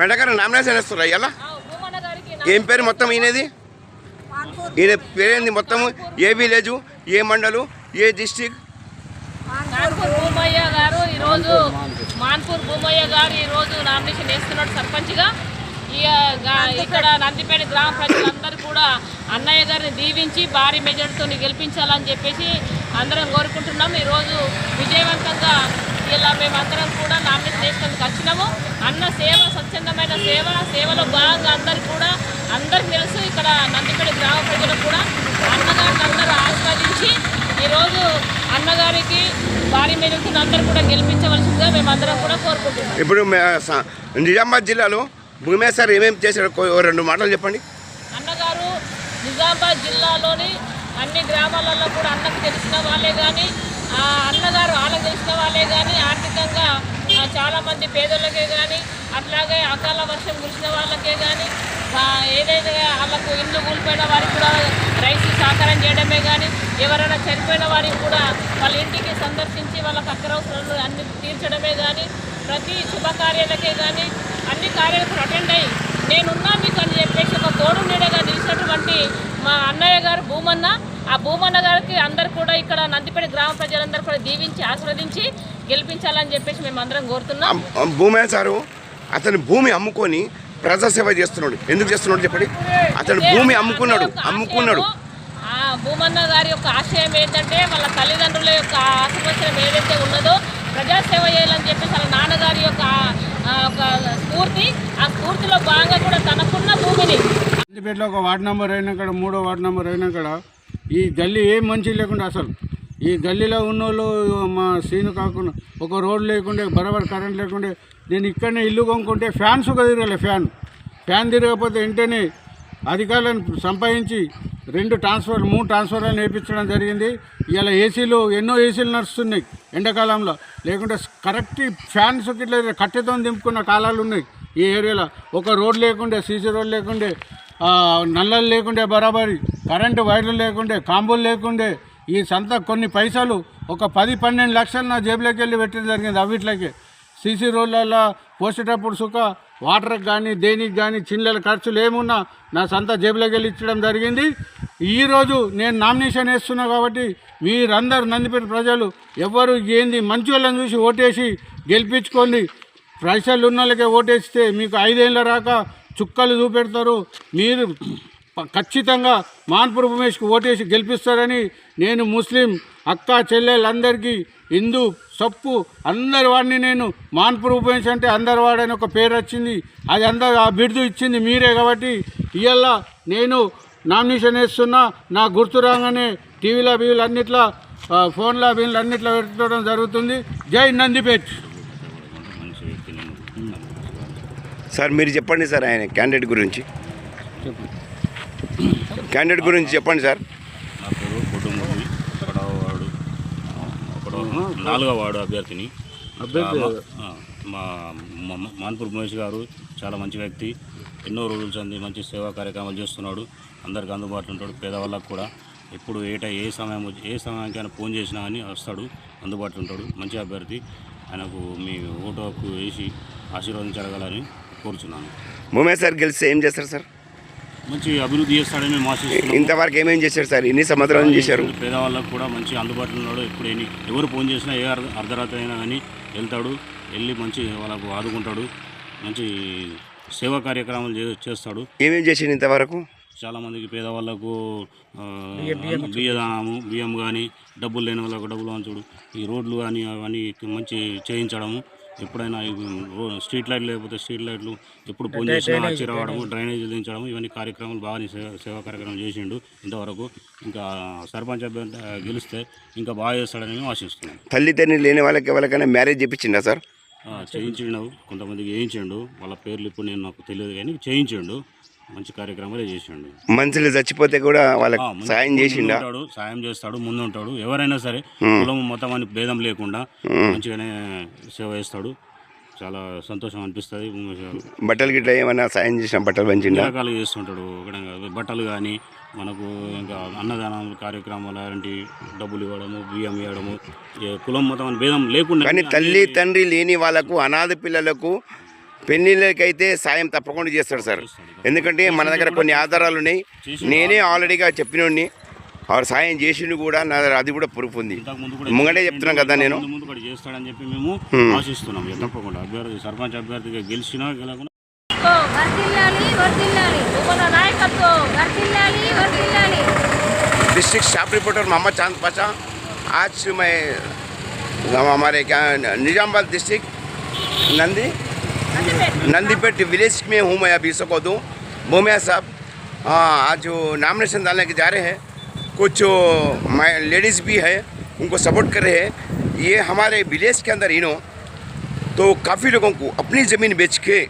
మెడగారు nomination వేస్తున్నారు ఇలా ఏం పేరు మొత్తం ఈయనది? ఈయన పేరేంది మొత్తము? ఏ విలేజు ఏ మండలు ఏ డిస్టిక్ నాన్పూర్ భూమయ్య గారు ఈరోజు మాన్పూర్ భూమయ్య గారు ఈరోజు నామినేషన్ వేస్తున్నాడు సర్పంచ్గా. ఇక్కడ నందిపేట గ్రామ ప్రజలందరూ కూడా అన్నయ్య గారిని దీవించి భారీ మెజార్టీతో గెలిపించాలని చెప్పేసి అందరం కోరుకుంటున్నాం. ఈరోజు విజయవంతంగా ఇలా మేమందరం కూడా నామినేషన్ వేసినందుకు వచ్చినాము అన్న సేవ స్వచ్ఛందమైన సేవ సేవలో భాగంగా అందరు కూడా అందరికి తెలుసు ఇక్కడ నందిపేట గ్రామ ప్రజలకు కూడా అన్నగారిని అందరూ ఆస్వాదించి ఈరోజు అన్నగారికి భారీ మెజార్టీని అందరూ కూడా గెలిపించవలసిందిగా మేమందరం కూడా కోరుకుంటున్నాం. ఇప్పుడు నిజామాబాద్ జిల్లాలో భూమే సార్ ఏమేమి చేశారు రెండు మాటలు చెప్పండి. అన్నగారు నిజామాబాద్ జిల్లాలోని అన్ని గ్రామాలలో కూడా అన్నకు తెలిసిన వాళ్ళే కానీ అన్నగారు వాళ్ళకి తెలిసిన వాళ్ళే కానీ ఆర్థికంగా చాలామంది పేదలకే కానీ అట్లాగే అకాల వర్షం కురిసిన వాళ్ళకే కానీ ఏదైతే వాళ్ళకు ఇల్లు కూలిపోయిన వారికి కూడా రైతు సహకారం చేయడమే కానీ ఎవరైనా చనిపోయిన వారికి కూడా వాళ్ళ ఇంటికి సందర్శించి వాళ్ళకి అక్కరవసరాలు అన్ని తీర్చడమే కానీ ప్రతి శుభకార్యాలకే కానీ అన్ని కార్యాలకు అటెండ్ అయ్యి నేనున్నా మీకు అని చెప్పేసి ఒక తోడు నీడగా నిలిచినటువంటి మా అన్నయ్య గారు భూమన్న ఆ భూమన్న గారికి అందరు కూడా ఇక్కడ నందిపేట గ్రామ ప్రజలందరూ కూడా దీవించి ఆస్వాదించి గెలిపించాలని చెప్పేసి మేము అందరం కోరుతున్నాం భూమే సారు అతని భూమి అమ్ముకొని ప్రజాసేవ చేస్తున్నాడు. ఎందుకు చేస్తున్నాడు చెప్పండి? అతను భూమి అమ్ముకున్నాడు అమ్ముకున్నాడు. భూమన్న గారి యొక్క ఆశయం ఏంటంటే వాళ్ళ తల్లిదండ్రుల యొక్క ఆశీర్వచనం ఏదైతే ఉన్నదో ప్రజాసేవ చేయాలని చెప్పేసి వాళ్ళ నాన్నగారి యొక్క ఆ, ఒక స్ఫూర్తి ఆ స్ఫూర్తిలో భాగంగా కూడా తనకున్న భూమిని ఒక వార్డు నెంబర్ అయినాకడ మూడో వార్డు నెంబర్ అయినాకడ ఈ గల్లీ ఏం మంచి లేకుండా అసలు ఈ గల్లీలో ఉన్నోళ్ళు మా సీను కాకుండా ఒక రోడ్ లేకుండే బరాబర్ కరెంట్ లేకుండే నేను ఇక్కడనే ఇల్లు కొనుక్కుంటే ఫ్యాన్స్ ఒక తిరగలే ఫ్యాన్. ఫ్యాన్ తిరగకపోతే వెంటనే అధికారులను సంపాదించి రెండు ట్రాన్స్ఫర్ మూడు ట్రాన్స్ఫర్లను నేర్పించడం జరిగింది. ఇలా ఏసీలు ఎన్నో ఏసీలు నడుస్తున్నాయి ఎండాకాలంలో. లేకుంటే కరెక్ట్ ఫ్యాన్స్ ఇట్లా కట్టెతో దింపుకున్న కాలాలు ఉన్నాయి ఈ ఏరియాలో. ఒక రోడ్ లేకుండే సీసీ రోడ్ లేకుండే నల్లలు లేకుండే బరాబరి కరెంటు వైర్లు లేకుండే కాంబోలు లేకుండే ఈ సంత కొన్ని పైసలు ఒక పది పన్నెండు లక్షలు నా జేబులోకి వెళ్ళి పెట్టడం జరిగింది. అవిట్లకి సీసీ రోడ్లలో పోసేటప్పుడు సుఖ వాటర్కి కానీ దేనికి కానీ చిన్నల ఖర్చులు ఏమున్నా నా సంత జేబులోకి వెళ్ళి ఇచ్చడం జరిగింది. ఈరోజు నేను నామినేషన్ వేస్తున్నా కాబట్టి మీరందరూ నందిపేట ప్రజలు ఎవ్వరు ఏంది మంచి వాళ్ళని చూసి ఓటేసి గెలిపించుకోండి. పైసలు ఉన్న వాళ్ళకే ఓటేస్తే మీకు ఐదేళ్ళ రాక చుక్కలు చూపెడతారు. మీరు ఖచ్చితంగా మాన్పూర్ ఉమేష్కి ఓటేసి గెలిపిస్తారని నేను ముస్లిం అక్క చెల్లెళ్ళందరికీ హిందూ సప్పు అందరి వాడిని నేను మాన్పూర్ ఉమేష్ అంటే అందరి వాడని ఒక పేరు వచ్చింది. అది అందరు ఆ బిరుదు ఇచ్చింది మీరే కాబట్టి ఇవాళ నేను నామినేషన్ వేస్తున్నా. నా గుర్తు రాగానే టీవీలో బీవీలు అన్నిట్లో ఫోన్లో బీవీలు అన్నిట్లో పెట్టడం జరుగుతుంది. జై నందిపేట్. సార్ మీరు చెప్పండి సార్ ఆయన క్యాండిడేట్ గురించి. క్యాండిడేట్ గురించి చెప్పండి సార్. నా పేరు బొడ్డుమూరి ఒకటో వార్డు ఆ, ఒకటో నాలుగో వార్డు అభ్యర్థిని ఆ, మా మా మాన్పూర్ మహేష్ గారు చాలా మంచి వ్యక్తి. ఎన్నో రోజుల సంది మంచి సేవా కార్యక్రమాలు చేస్తున్నాడు. అందరికి అందుబాటులో ఉంటాడు పేదవాళ్ళకు కూడా. ఎప్పుడు ఏట ఏ సమయం వచ్చి- ఏ సమయానికైనా ఫోన్ చేసినా కానీ వస్తాడు అందుబాటులో ఉంటాడు. మంచి అభ్యర్థి. ఆయనకు మీ ఓటు హక్కు వేసి ఆశీర్వదించగలని కోరుచున్నాను. భూమే సార్ గెలిస్తే ఏం చేస్తారు సార్? మంచి అభివృద్ధి చేస్తాడని మేము ఆశిస్తున్నాము. ఇంతవరకు ఏమేం చేశారు సార్? ఎన్ని సంవత్సరాలు చేశారు? పేదవాళ్ళకు కూడా మంచి అందుబాటులో ఉన్నాడు. ఇప్పుడు ఎన్ని ఎవరు ఫోన్ చేసినా ఏ అర్ధ అర్ధరాత్రి అయినా కానీ వెళ్తాడు వెళ్ళి మంచి వాళ్ళకు ఆదుకుంటాడు మంచి సేవా కార్యక్రమాలు చేస్తాడు. ఏమేం చేసిండు ఇంతవరకు? చాలామందికి పేదవాళ్ళకు బియ్యదానము బియ్యం కానీ డబ్బులు లేని వాళ్ళకు డబ్బులు వంచుడు ఈ రోడ్లు కానీ అవన్నీ మంచి చేయించడము. ఎప్పుడైనా స్ట్రీట్ లైట్లు లేకపోతే స్ట్రీట్ లైట్లు ఎప్పుడు ఫోన్ చేసినా వచ్చి రావడము డ్రైనేజ్. దించడం ఇవన్నీ కార్యక్రమాలు బాగా సేవ సేవా కార్యక్రమం చేసిండు ఇంతవరకు. ఇంకా సర్పంచ్ అభ్యర్థి గెలిస్తే ఇంకా బాగా చేస్తాడని మేము ఆశిస్తున్నాం. తల్లి తండ్రి లేని వాళ్ళకి ఎవరికైనా మ్యారేజ్ చెప్పించిందా సార్? ఆ, చేయించిండు. కొంతమందికి వేయించిండు వాళ్ళ పేర్లు ఇప్పుడు నేను నాకు తెలియదు కానీ చేయించిండు. మంచి కార్యక్రమాలే చేసిండు. మనుషులు చచ్చిపోతే కూడా వాళ్ళకి సాయం చేసిండా? ఉంటాడు సాయం చేస్తాడు ముందు ఉంటాడు. ఎవరైనా సరే కులం మతం అని భేదం లేకుండా మంచిగానే సేవ చేస్తాడు. చాలా సంతోషం అనిపిస్తుంది. బట్టలు గిట్ల ఏమైనా సాయం చేసిన బట్టలు పంచిండా? రకాలు చేస్తుంటాడు. బట్టలు కానీ మనకు ఇంకా అన్నదానం కార్యక్రమాలు అలాంటి డబ్బులు ఇవ్వడము బియ్యం ఇవ్వడము కులం మతం అని భేదం లేకుండా కానీ తల్లి తండ్రి లేని వాళ్ళకు అనాథ పిల్లలకు పెళ్ళిళ్ళకైతే సాయం తప్పకుండా చేస్తాడు సార్ ఎందుకంటే మన దగ్గర కొన్ని ఆధారాలు ఉన్నాయి నేనే ఆల్రెడీగా చెప్పినోడిని వాడు సాయం చేసిండు కూడా నా దగ్గర అది కూడా ప్రూఫ్ ఉంది ఇంతకు ముందు కూడా ముంగటే చెప్తున్నాం కదా నేను ముందు ముందు కూడా చేస్తాడని చెప్పి మేము ఆశిస్తున్నాం ఇక తప్పకుండా అభ్యర్థి సర్పంచ్ అభ్యర్థిగా గెలిచినా గెలకుండా వర్దిల్లాలి వర్దిల్లాలి మన నాయకత్వం వర్దిల్లాలి వర్దిల్లాలి डिस्ट्रिक्ट स्टाफ रिपोर्टर मोहम्मद चांद पाशा आज मैं हमारे क्या निजामाबाद डिस्ट्रिक्ट नंदी नंदीपेट विलेज में हूँ मैं अभी इसको दूँ। बोमिया साहब हाँ, आज जो नामिनेशन डालने के जा रहे हैं। कुछ लेडीज़ भी है उनको सपोर्ट कर रहे हैं। ये हमारे विलेज के अंदर इनो तो काफ़ी लोगों को अपनी ज़मीन बेच के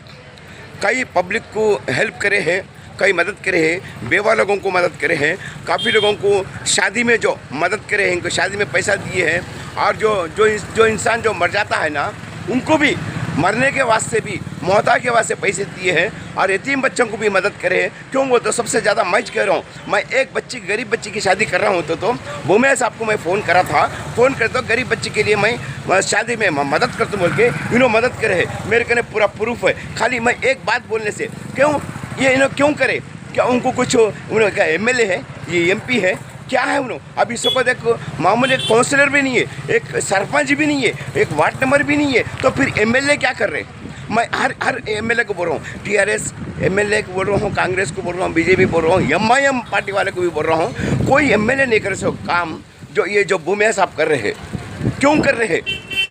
कई पब्लिक को हेल्प करे हैं कई मदद करे हैं बेवा लोगों को मदद करे हैं। काफ़ी लोगों को शादी में जो मदद करे हैं इनको शादी में पैसा दिए हैं। और जो जो जो इंसान जो मर जाता है ना उनको भी मरने के वास्ते भी मोहता के वास्ते पैसे दिए हैं और यतीम बच्चों को भी मदद करे हैं। क्यों? वो तो सबसे ज़्यादा मैं कह रहा हूँ, मैं एक बच्ची, गरीब बच्ची की शादी कर रहा हूँ तो तो भूमिया साहब को मैं फ़ोन करा था। फ़ोन कर तो गरीब बच्ची के लिए मैं शादी में मदद करता हूँ बोल के, इन्हों मदद करे मेरे कहने पूरा प्रूफ है। खाली मैं एक बात बोलने से, क्यों? ये इन्हों क्यों करे? क्या उनको कुछ एम है? ये एम है? क्या है उन्होंने अभी सबको देखो मामूली एक काउंसिलर भी नहीं है, एक सरपंच भी नहीं है, एक वार्ड नंबर भी नहीं है तो फिर एमएलए क्या कर रहे हैं? मैं हर हर एमएलए को बोल रहा हूँ टी आर एस एमएलए को बोल रहा हूँ, कांग्रेस को बोल रहा हूँ बीजेपी बोल रहा हूँ एम आई एम पार्टी वाले को भी बोल रहा हूँ, कोई एमएलए नहीं कर सको काम जो ये जो भूमिया साहब कर रहे हैं। क्यों कर रहे हैं?